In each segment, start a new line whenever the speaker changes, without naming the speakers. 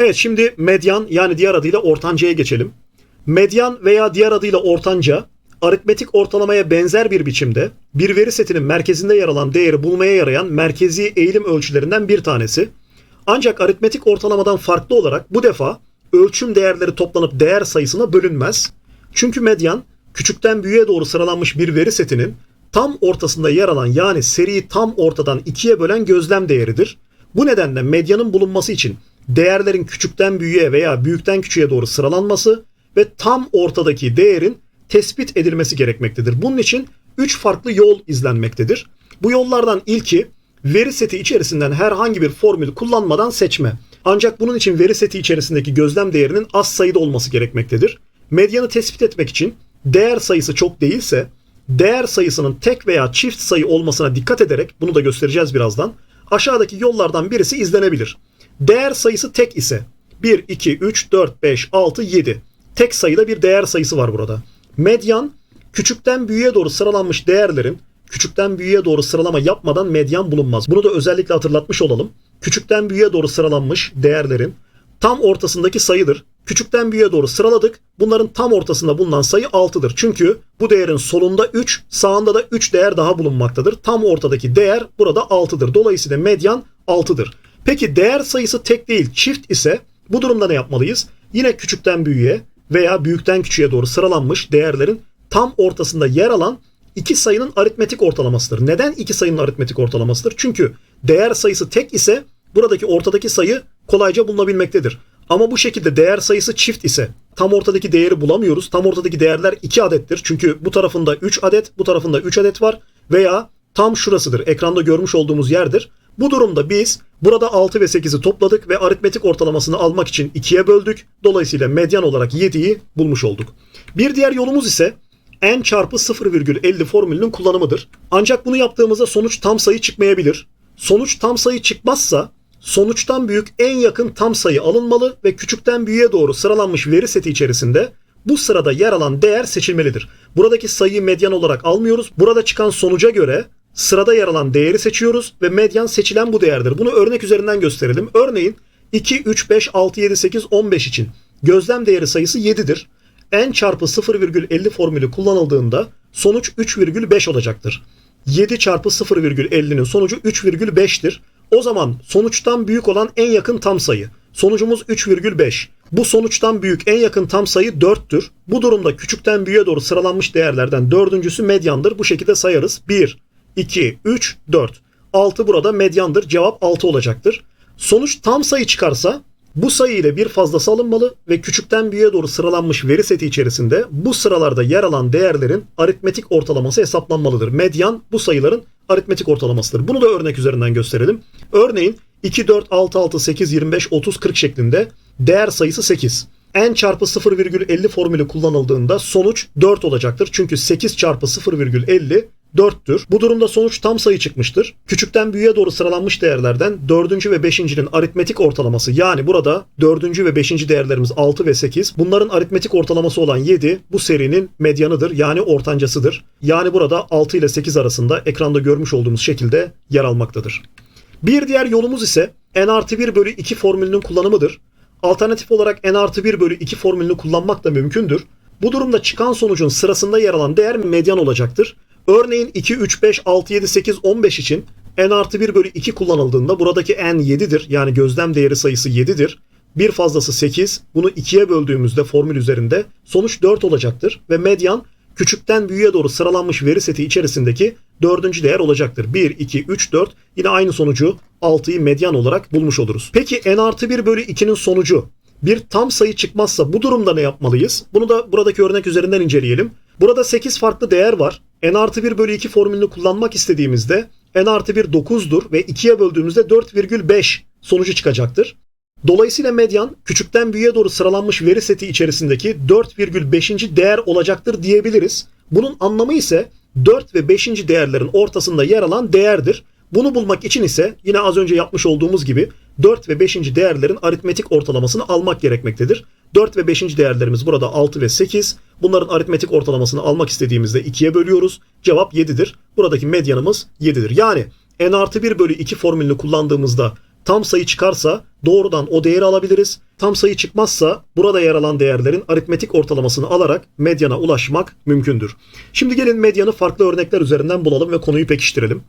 Evet şimdi medyan yani diğer adıyla ortancaya geçelim. Medyan veya diğer adıyla ortanca aritmetik ortalamaya benzer bir biçimde bir veri setinin merkezinde yer alan değeri bulmaya yarayan merkezi eğilim ölçülerinden bir tanesi. Ancak aritmetik ortalamadan farklı olarak bu defa ölçüm değerleri toplanıp değer sayısına bölünmez. Çünkü medyan küçükten büyüğe doğru sıralanmış bir veri setinin tam ortasında yer alan yani seriyi tam ortadan ikiye bölen gözlem değeridir. Bu nedenle medyanın bulunması için değerlerin küçükten büyüğe veya büyükten küçüğe doğru sıralanması ve tam ortadaki değerin tespit edilmesi gerekmektedir. Bunun için 3 farklı yol izlenmektedir. Bu yollardan ilki veri seti içerisinden herhangi bir formül kullanmadan seçme. Ancak bunun için veri seti içerisindeki gözlem değerinin az sayıda olması gerekmektedir. Medyanı tespit etmek için değer sayısı çok değilse değer sayısının tek veya çift sayı olmasına dikkat ederek bunu da göstereceğiz birazdan. Aşağıdaki yollardan birisi izlenebilir. Değer sayısı tek ise 1, 2, 3, 4, 5, 6, 7. Tek sayıda bir değer sayısı var burada. Medyan küçükten büyüğe doğru sıralanmış değerlerin küçükten büyüğe doğru sıralama yapmadan medyan bulunmaz. Bunu da özellikle hatırlatmış olalım. Küçükten büyüğe doğru sıralanmış değerlerin tam ortasındaki sayıdır. Küçükten büyüğe doğru sıraladık. Bunların tam ortasında bulunan sayı 6'dır. Çünkü bu değerin solunda 3, sağında da 3 değer daha bulunmaktadır. Tam ortadaki değer burada 6'dır. Dolayısıyla medyan 6'dır. Peki değer sayısı tek değil çift ise bu durumda ne yapmalıyız? Yine küçükten büyüğe veya büyükten küçüğe doğru sıralanmış değerlerin tam ortasında yer alan iki sayının aritmetik ortalamasıdır. Neden iki sayının aritmetik ortalamasıdır? Çünkü değer sayısı tek ise buradaki ortadaki sayı kolayca bulunabilmektedir. Ama bu şekilde değer sayısı çift ise tam ortadaki değeri bulamıyoruz. Tam ortadaki değerler 2 adettir. Çünkü bu tarafında 3 adet, bu tarafında 3 adet var veya tam şurasıdır. Ekranda görmüş olduğumuz yerdir. Bu durumda biz burada 6 ve 8'i topladık ve aritmetik ortalamasını almak için 2'ye böldük. Dolayısıyla medyan olarak 7'yi bulmuş olduk. Bir diğer yolumuz ise n çarpı 0,50 formülünün kullanımıdır. Ancak bunu yaptığımızda sonuç tam sayı çıkmayabilir. Sonuç tam sayı çıkmazsa sonuçtan büyük en yakın tam sayı alınmalı ve küçükten büyüğe doğru sıralanmış veri seti içerisinde bu sırada yer alan değer seçilmelidir. Buradaki sayıyı medyan olarak almıyoruz. Burada çıkan sonuca göre sırada yer alan değeri seçiyoruz ve medyan seçilen bu değerdir. Bunu örnek üzerinden gösterelim. Örneğin 2, 3, 5, 6, 7, 8, 15 için gözlem değeri sayısı 7'dir. n çarpı 0,50 formülü kullanıldığında sonuç 3,5 olacaktır. 7 çarpı 0,50'nin sonucu 3,5'tir. O zaman sonuçtan büyük olan en yakın tam sayı. Sonucumuz 3,5. Bu sonuçtan büyük en yakın tam sayı 4'tür. Bu durumda küçükten büyüğe doğru sıralanmış değerlerden dördüncüsü medyandır. Bu şekilde sayarız. 1, 2, 3, 4. 6 burada medyandır. Cevap 6 olacaktır. Sonuç tam sayı çıkarsa bu sayı ile bir fazlası alınmalı ve küçükten büyüğe doğru sıralanmış veri seti içerisinde bu sıralarda yer alan değerlerin aritmetik ortalaması hesaplanmalıdır. Medyan bu sayıların aritmetik ortalamasıdır. Bunu da örnek üzerinden gösterelim. Örneğin 2, 4, 6, 6, 8, 25, 30, 40 şeklinde değer sayısı 8. n çarpı 0,50 formülü kullanıldığında sonuç 4 olacaktır. Çünkü 8 çarpı 0,50 4'tür. Bu durumda sonuç tam sayı çıkmıştır. Küçükten büyüğe doğru sıralanmış değerlerden 4. ve 5.'nin aritmetik ortalaması yani burada 4. ve 5. değerlerimiz 6 ve 8. Bunların aritmetik ortalaması olan 7 bu serinin medyanıdır yani ortancasıdır. Yani burada 6 ile 8 arasında ekranda görmüş olduğumuz şekilde yer almaktadır. Bir diğer yolumuz ise n artı 1 bölü 2 formülünün kullanımıdır. Alternatif olarak n artı 1 bölü 2 formülünü kullanmak da mümkündür. Bu durumda çıkan sonucun sırasında yer alan değer medyan olacaktır. Örneğin 2, 3, 5, 6, 7, 8, 15 için n artı 1 bölü 2 kullanıldığında buradaki n 7'dir. Yani gözlem değeri sayısı 7'dir. Bir fazlası 8. Bunu 2'ye böldüğümüzde formül üzerinde sonuç 4 olacaktır. Ve medyan küçükten büyüğe doğru sıralanmış veri seti içerisindeki dördüncü değer olacaktır. 1, 2, 3, 4 yine aynı sonucu 6'yı medyan olarak bulmuş oluruz. Peki n artı 1 bölü 2'nin sonucu bir tam sayı çıkmazsa bu durumda ne yapmalıyız? Bunu da buradaki örnek üzerinden inceleyelim. Burada 8 farklı değer var. N artı 1 bölü 2 formülünü kullanmak istediğimizde n artı 1 9'dur ve 2'ye böldüğümüzde 4,5 sonucu çıkacaktır. Dolayısıyla medyan küçükten büyüğe doğru sıralanmış veri seti içerisindeki 4,5. değer olacaktır diyebiliriz. Bunun anlamı ise 4 ve 5. değerlerin ortasında yer alan değerdir. Bunu bulmak için ise yine az önce yapmış olduğumuz gibi 4 ve 5. değerlerin aritmetik ortalamasını almak gerekmektedir. 4 ve 5. değerlerimiz burada 6 ve 8. Bunların aritmetik ortalamasını almak istediğimizde 2'ye bölüyoruz. Cevap 7'dir. Buradaki medyanımız 7'dir. Yani n artı 1 bölü 2 formülünü kullandığımızda Tam sayı çıkarsa doğrudan o değeri alabiliriz. Tam sayı çıkmazsa burada yer alan değerlerin aritmetik ortalamasını alarak medyana ulaşmak mümkündür. Şimdi gelin medyanı farklı örnekler üzerinden bulalım ve konuyu pekiştirelim.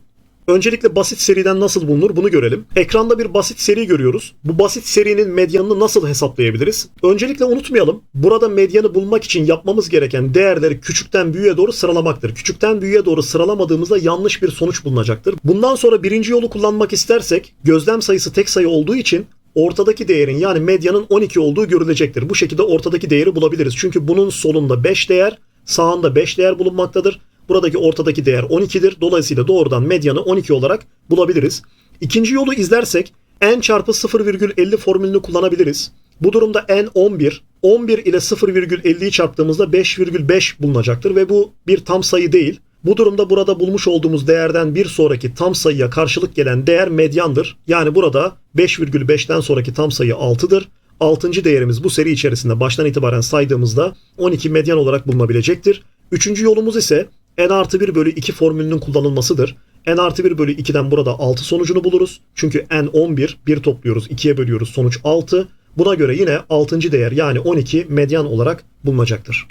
Öncelikle basit seriden nasıl bulunur bunu görelim. Ekranda bir basit seri görüyoruz. Bu basit serinin medyanını nasıl hesaplayabiliriz? Öncelikle unutmayalım. Burada medyanı bulmak için yapmamız gereken değerleri küçükten büyüğe doğru sıralamaktır. Küçükten büyüğe doğru sıralamadığımızda yanlış bir sonuç bulunacaktır. Bundan sonra birinci yolu kullanmak istersek gözlem sayısı tek sayı olduğu için ortadaki değerin yani medyanın 12 olduğu görülecektir. Bu şekilde ortadaki değeri bulabiliriz. Çünkü bunun solunda 5 değer, sağında 5 değer bulunmaktadır. Buradaki ortadaki değer 12'dir. Dolayısıyla doğrudan medyanı 12 olarak bulabiliriz. İkinci yolu izlersek n çarpı 0,50 formülünü kullanabiliriz. Bu durumda n 11. 11 ile 0,50'yi çarptığımızda 5,5 bulunacaktır ve bu bir tam sayı değil. Bu durumda burada bulmuş olduğumuz değerden bir sonraki tam sayıya karşılık gelen değer medyandır. Yani burada 5,5'ten sonraki tam sayı 6'dır. 6. değerimiz bu seri içerisinde baştan itibaren saydığımızda 12 medyan olarak bulunabilecektir. Üçüncü yolumuz ise n artı 1 bölü 2 formülünün kullanılmasıdır. n artı 1 bölü 2'den burada 6 sonucunu buluruz. Çünkü n 11, 1 topluyoruz, 2'ye bölüyoruz, sonuç 6. Buna göre yine 6. değer yani 12 medyan olarak bulunacaktır.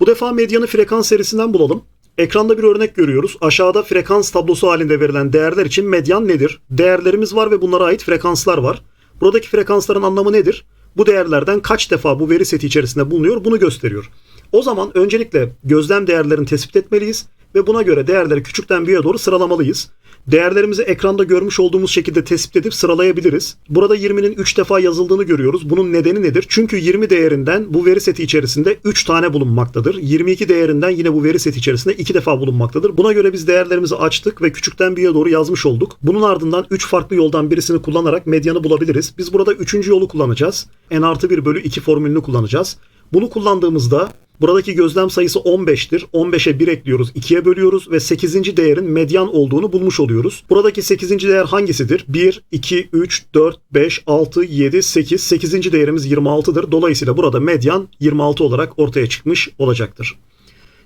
Bu defa medyanı frekans serisinden bulalım. Ekranda bir örnek görüyoruz. Aşağıda frekans tablosu halinde verilen değerler için medyan nedir? Değerlerimiz var ve bunlara ait frekanslar var. Buradaki frekansların anlamı nedir? Bu değerlerden kaç defa bu veri seti içerisinde bulunuyor bunu gösteriyor. O zaman öncelikle gözlem değerlerini tespit etmeliyiz ve buna göre değerleri küçükten büyüğe doğru sıralamalıyız. Değerlerimizi ekranda görmüş olduğumuz şekilde tespit edip sıralayabiliriz. Burada 20'nin 3 defa yazıldığını görüyoruz. Bunun nedeni nedir? Çünkü 20 değerinden bu veri seti içerisinde 3 tane bulunmaktadır. 22 değerinden yine bu veri seti içerisinde 2 defa bulunmaktadır. Buna göre biz değerlerimizi açtık ve küçükten büyüğe doğru yazmış olduk. Bunun ardından 3 farklı yoldan birisini kullanarak medyanı bulabiliriz. Biz burada 3. yolu kullanacağız. n artı 1 bölü 2 formülünü kullanacağız. Bunu kullandığımızda Buradaki gözlem sayısı 15'tir. 15'e 1 ekliyoruz, 2'ye bölüyoruz ve 8. değerin medyan olduğunu bulmuş oluyoruz. Buradaki 8. değer hangisidir? 1, 2, 3, 4, 5, 6, 7, 8. 8. değerimiz 26'dır. Dolayısıyla burada medyan 26 olarak ortaya çıkmış olacaktır.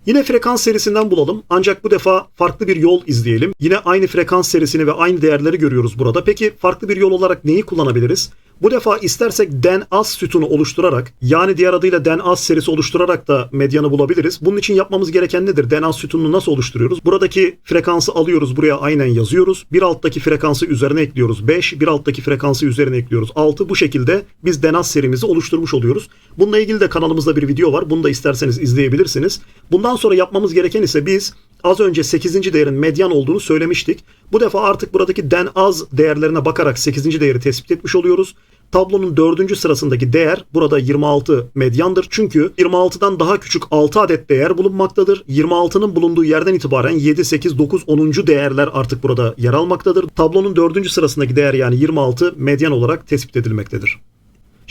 Yine frekans serisinden bulalım. Ancak bu defa farklı bir yol izleyelim. Yine aynı frekans serisini ve aynı değerleri görüyoruz burada. Peki farklı bir yol olarak neyi kullanabiliriz? Bu defa istersek den az sütunu oluşturarak yani diğer adıyla den az serisi oluşturarak da medyanı bulabiliriz. Bunun için yapmamız gereken nedir? Den az sütununu nasıl oluşturuyoruz? Buradaki frekansı alıyoruz buraya aynen yazıyoruz. Bir alttaki frekansı üzerine ekliyoruz 5. Bir alttaki frekansı üzerine ekliyoruz 6. Bu şekilde biz den az serimizi oluşturmuş oluyoruz. Bununla ilgili de kanalımızda bir video var. Bunu da isterseniz izleyebilirsiniz. Bundan sonra yapmamız gereken ise biz az önce 8. değerin medyan olduğunu söylemiştik. Bu defa artık buradaki den az değerlerine bakarak 8. değeri tespit etmiş oluyoruz. Tablonun 4. sırasındaki değer burada 26 medyandır. Çünkü 26'dan daha küçük 6 adet değer bulunmaktadır. 26'nın bulunduğu yerden itibaren 7, 8, 9, 10. değerler artık burada yer almaktadır. Tablonun 4. sırasındaki değer yani 26 medyan olarak tespit edilmektedir.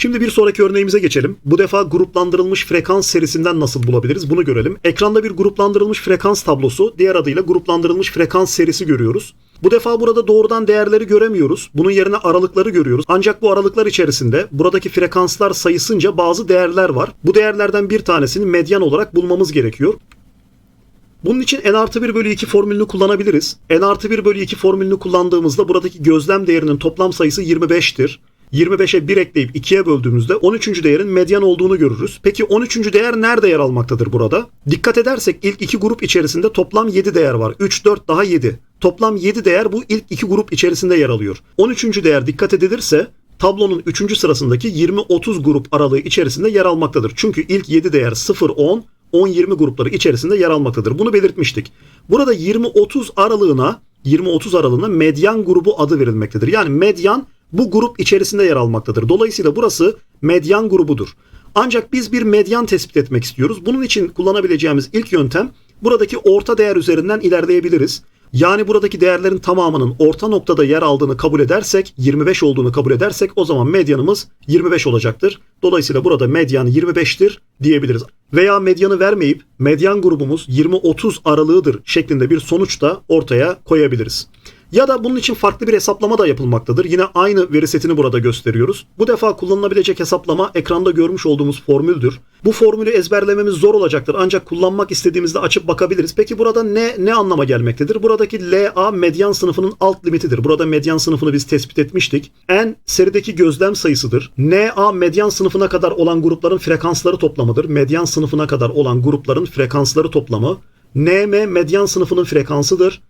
Şimdi bir sonraki örneğimize geçelim. Bu defa gruplandırılmış frekans serisinden nasıl bulabiliriz bunu görelim. Ekranda bir gruplandırılmış frekans tablosu, diğer adıyla gruplandırılmış frekans serisi görüyoruz. Bu defa burada doğrudan değerleri göremiyoruz. Bunun yerine aralıkları görüyoruz. Ancak bu aralıklar içerisinde buradaki frekanslar sayısınca bazı değerler var. Bu değerlerden bir tanesini medyan olarak bulmamız gerekiyor. Bunun için n artı 1 bölü 2 formülünü kullanabiliriz. n artı 1 bölü 2 formülünü kullandığımızda buradaki gözlem değerinin toplam sayısı 25'tir. 25'e 1 ekleyip 2'ye böldüğümüzde 13. değerin medyan olduğunu görürüz. Peki 13. değer nerede yer almaktadır burada? Dikkat edersek ilk iki grup içerisinde toplam 7 değer var. 3, 4 daha 7. Toplam 7 değer bu ilk iki grup içerisinde yer alıyor. 13. değer dikkat edilirse tablonun 3. sırasındaki 20-30 grup aralığı içerisinde yer almaktadır. Çünkü ilk 7 değer 0-10, 10-20 grupları içerisinde yer almaktadır. Bunu belirtmiştik. Burada 20-30 aralığına 20-30 aralığına medyan grubu adı verilmektedir. Yani medyan bu grup içerisinde yer almaktadır. Dolayısıyla burası medyan grubudur. Ancak biz bir medyan tespit etmek istiyoruz. Bunun için kullanabileceğimiz ilk yöntem buradaki orta değer üzerinden ilerleyebiliriz. Yani buradaki değerlerin tamamının orta noktada yer aldığını kabul edersek, 25 olduğunu kabul edersek o zaman medyanımız 25 olacaktır. Dolayısıyla burada medyan 25'tir diyebiliriz. Veya medyanı vermeyip medyan grubumuz 20-30 aralığıdır şeklinde bir sonuç da ortaya koyabiliriz. Ya da bunun için farklı bir hesaplama da yapılmaktadır. Yine aynı veri setini burada gösteriyoruz. Bu defa kullanılabilecek hesaplama ekranda görmüş olduğumuz formüldür. Bu formülü ezberlememiz zor olacaktır ancak kullanmak istediğimizde açıp bakabiliriz. Peki burada ne ne anlama gelmektedir? Buradaki LA medyan sınıfının alt limitidir. Burada medyan sınıfını biz tespit etmiştik. N serideki gözlem sayısıdır. NA medyan sınıfına kadar olan grupların frekansları toplamıdır. Medyan sınıfına kadar olan grupların frekansları toplamı. NM medyan sınıfının frekansıdır.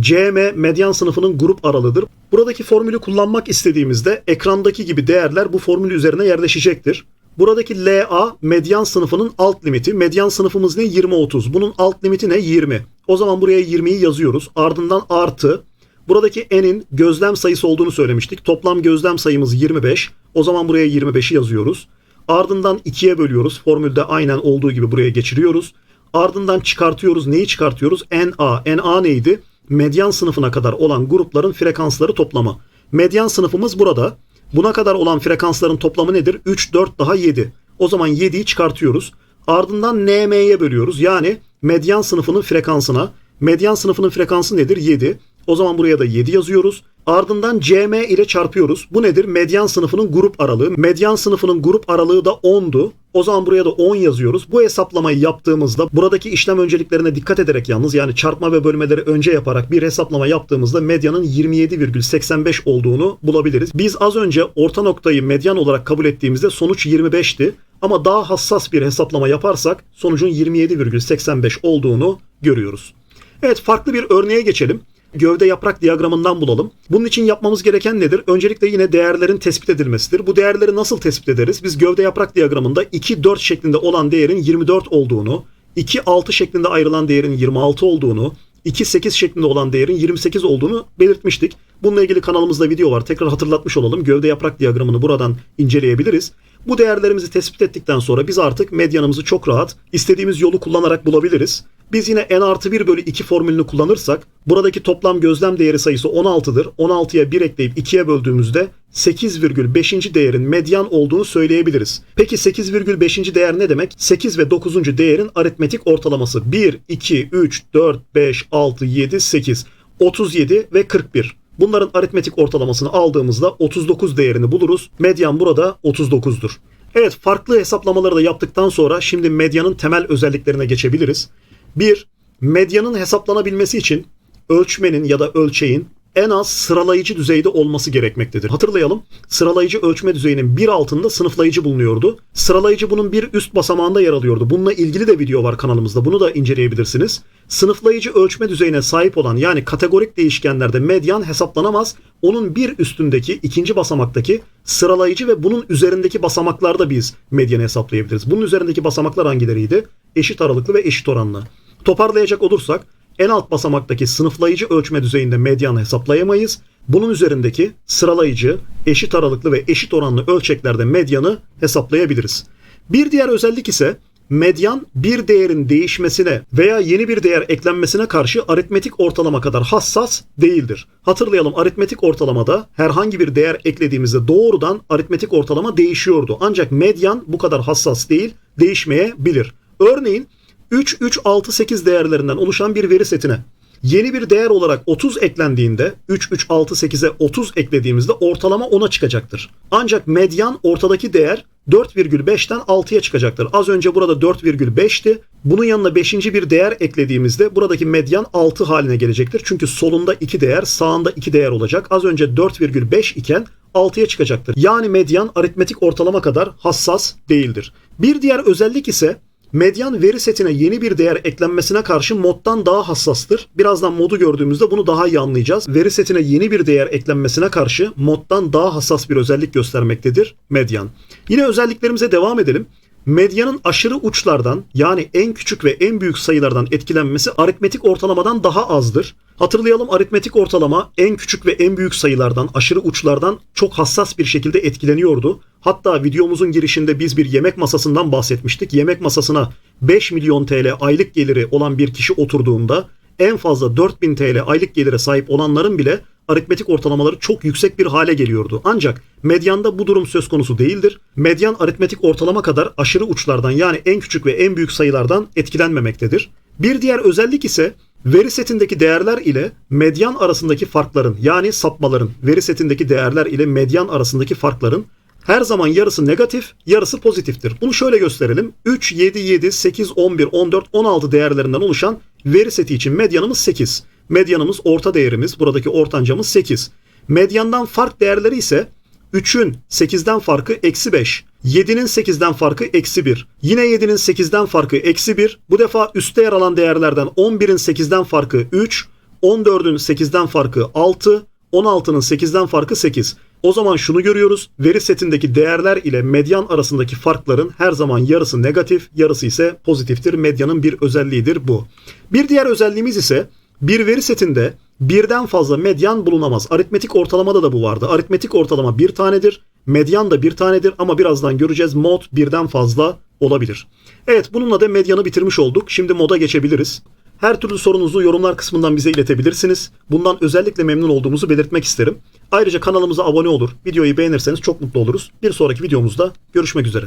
CM medyan sınıfının grup aralığıdır. Buradaki formülü kullanmak istediğimizde ekrandaki gibi değerler bu formül üzerine yerleşecektir. Buradaki LA medyan sınıfının alt limiti. Medyan sınıfımız ne? 20-30. Bunun alt limiti ne? 20. O zaman buraya 20'yi yazıyoruz. Ardından artı. Buradaki n'in gözlem sayısı olduğunu söylemiştik. Toplam gözlem sayımız 25. O zaman buraya 25'i yazıyoruz. Ardından 2'ye bölüyoruz. Formülde aynen olduğu gibi buraya geçiriyoruz. Ardından çıkartıyoruz. Neyi çıkartıyoruz? NA. NA neydi? Medyan sınıfına kadar olan grupların frekansları toplamı. Medyan sınıfımız burada. Buna kadar olan frekansların toplamı nedir? 3, 4 daha 7. O zaman 7'yi çıkartıyoruz. Ardından NM'ye bölüyoruz. Yani medyan sınıfının frekansına. Medyan sınıfının frekansı nedir? 7. O zaman buraya da 7 yazıyoruz. Ardından CM ile çarpıyoruz. Bu nedir? Medyan sınıfının grup aralığı. Medyan sınıfının grup aralığı da 10'du. O zaman buraya da 10 yazıyoruz. Bu hesaplamayı yaptığımızda buradaki işlem önceliklerine dikkat ederek yalnız yani çarpma ve bölmeleri önce yaparak bir hesaplama yaptığımızda medyanın 27,85 olduğunu bulabiliriz. Biz az önce orta noktayı medyan olarak kabul ettiğimizde sonuç 25'ti. Ama daha hassas bir hesaplama yaparsak sonucun 27,85 olduğunu görüyoruz. Evet farklı bir örneğe geçelim gövde yaprak diyagramından bulalım. Bunun için yapmamız gereken nedir? Öncelikle yine değerlerin tespit edilmesidir. Bu değerleri nasıl tespit ederiz? Biz gövde yaprak diyagramında 2-4 şeklinde olan değerin 24 olduğunu, 2-6 şeklinde ayrılan değerin 26 olduğunu, 2-8 şeklinde olan değerin 28 olduğunu belirtmiştik. Bununla ilgili kanalımızda video var. Tekrar hatırlatmış olalım. Gövde yaprak diyagramını buradan inceleyebiliriz. Bu değerlerimizi tespit ettikten sonra biz artık medyanımızı çok rahat istediğimiz yolu kullanarak bulabiliriz. Biz yine n artı 1 bölü 2 formülünü kullanırsak buradaki toplam gözlem değeri sayısı 16'dır. 16'ya 1 ekleyip 2'ye böldüğümüzde 8,5. değerin medyan olduğunu söyleyebiliriz. Peki 8,5. değer ne demek? 8 ve 9. değerin aritmetik ortalaması 1, 2, 3, 4, 5, 6, 7, 8, 37 ve 41. Bunların aritmetik ortalamasını aldığımızda 39 değerini buluruz. Medyan burada 39'dur. Evet farklı hesaplamaları da yaptıktan sonra şimdi medyanın temel özelliklerine geçebiliriz. 1. Medyanın hesaplanabilmesi için ölçmenin ya da ölçeğin en az sıralayıcı düzeyde olması gerekmektedir. Hatırlayalım sıralayıcı ölçme düzeyinin bir altında sınıflayıcı bulunuyordu. Sıralayıcı bunun bir üst basamağında yer alıyordu. Bununla ilgili de video var kanalımızda. Bunu da inceleyebilirsiniz. Sınıflayıcı ölçme düzeyine sahip olan yani kategorik değişkenlerde medyan hesaplanamaz. Onun bir üstündeki ikinci basamaktaki sıralayıcı ve bunun üzerindeki basamaklarda biz medyanı hesaplayabiliriz. Bunun üzerindeki basamaklar hangileriydi? Eşit aralıklı ve eşit oranlı. Toparlayacak olursak en alt basamaktaki sınıflayıcı ölçme düzeyinde medyanı hesaplayamayız. Bunun üzerindeki sıralayıcı, eşit aralıklı ve eşit oranlı ölçeklerde medyanı hesaplayabiliriz. Bir diğer özellik ise medyan bir değerin değişmesine veya yeni bir değer eklenmesine karşı aritmetik ortalama kadar hassas değildir. Hatırlayalım aritmetik ortalamada herhangi bir değer eklediğimizde doğrudan aritmetik ortalama değişiyordu. Ancak medyan bu kadar hassas değil, değişmeyebilir. Örneğin 3, 3, 6, 8 değerlerinden oluşan bir veri setine yeni bir değer olarak 30 eklendiğinde 3, 3, 6, 8'e 30 eklediğimizde ortalama 10'a çıkacaktır. Ancak medyan ortadaki değer 4,5'ten 6'ya çıkacaktır. Az önce burada 4,5'ti. Bunun yanına 5. bir değer eklediğimizde buradaki medyan 6 haline gelecektir. Çünkü solunda 2 değer, sağında 2 değer olacak. Az önce 4,5 iken 6'ya çıkacaktır. Yani medyan aritmetik ortalama kadar hassas değildir. Bir diğer özellik ise Medyan veri setine yeni bir değer eklenmesine karşı moddan daha hassastır. Birazdan modu gördüğümüzde bunu daha iyi anlayacağız. Veri setine yeni bir değer eklenmesine karşı moddan daha hassas bir özellik göstermektedir medyan. Yine özelliklerimize devam edelim. Medyanın aşırı uçlardan yani en küçük ve en büyük sayılardan etkilenmesi aritmetik ortalamadan daha azdır. Hatırlayalım aritmetik ortalama en küçük ve en büyük sayılardan, aşırı uçlardan çok hassas bir şekilde etkileniyordu. Hatta videomuzun girişinde biz bir yemek masasından bahsetmiştik. Yemek masasına 5 milyon TL aylık geliri olan bir kişi oturduğunda en fazla 4000 TL aylık gelire sahip olanların bile aritmetik ortalamaları çok yüksek bir hale geliyordu. Ancak medyanda bu durum söz konusu değildir. Medyan aritmetik ortalama kadar aşırı uçlardan yani en küçük ve en büyük sayılardan etkilenmemektedir. Bir diğer özellik ise veri setindeki değerler ile medyan arasındaki farkların yani sapmaların veri setindeki değerler ile medyan arasındaki farkların her zaman yarısı negatif, yarısı pozitiftir. Bunu şöyle gösterelim. 3, 7, 7, 8, 11, 14, 16 değerlerinden oluşan veri seti için medyanımız 8. Medyanımız orta değerimiz, buradaki ortancamız 8. Medyandan fark değerleri ise 3'ün 8'den farkı eksi 5. 7'nin 8'den farkı eksi 1. Yine 7'nin 8'den farkı eksi 1. Bu defa üstte yer alan değerlerden 11'in 8'den farkı 3. 14'ün 8'den farkı 6. 16'nın 8'den farkı 8. O zaman şunu görüyoruz. Veri setindeki değerler ile medyan arasındaki farkların her zaman yarısı negatif, yarısı ise pozitiftir. Medyanın bir özelliğidir bu. Bir diğer özelliğimiz ise bir veri setinde birden fazla medyan bulunamaz. Aritmetik ortalamada da bu vardı. Aritmetik ortalama bir tanedir. Medyan da bir tanedir ama birazdan göreceğiz mod birden fazla olabilir. Evet bununla da medyanı bitirmiş olduk. Şimdi moda geçebiliriz. Her türlü sorunuzu yorumlar kısmından bize iletebilirsiniz. Bundan özellikle memnun olduğumuzu belirtmek isterim. Ayrıca kanalımıza abone olur, videoyu beğenirseniz çok mutlu oluruz. Bir sonraki videomuzda görüşmek üzere.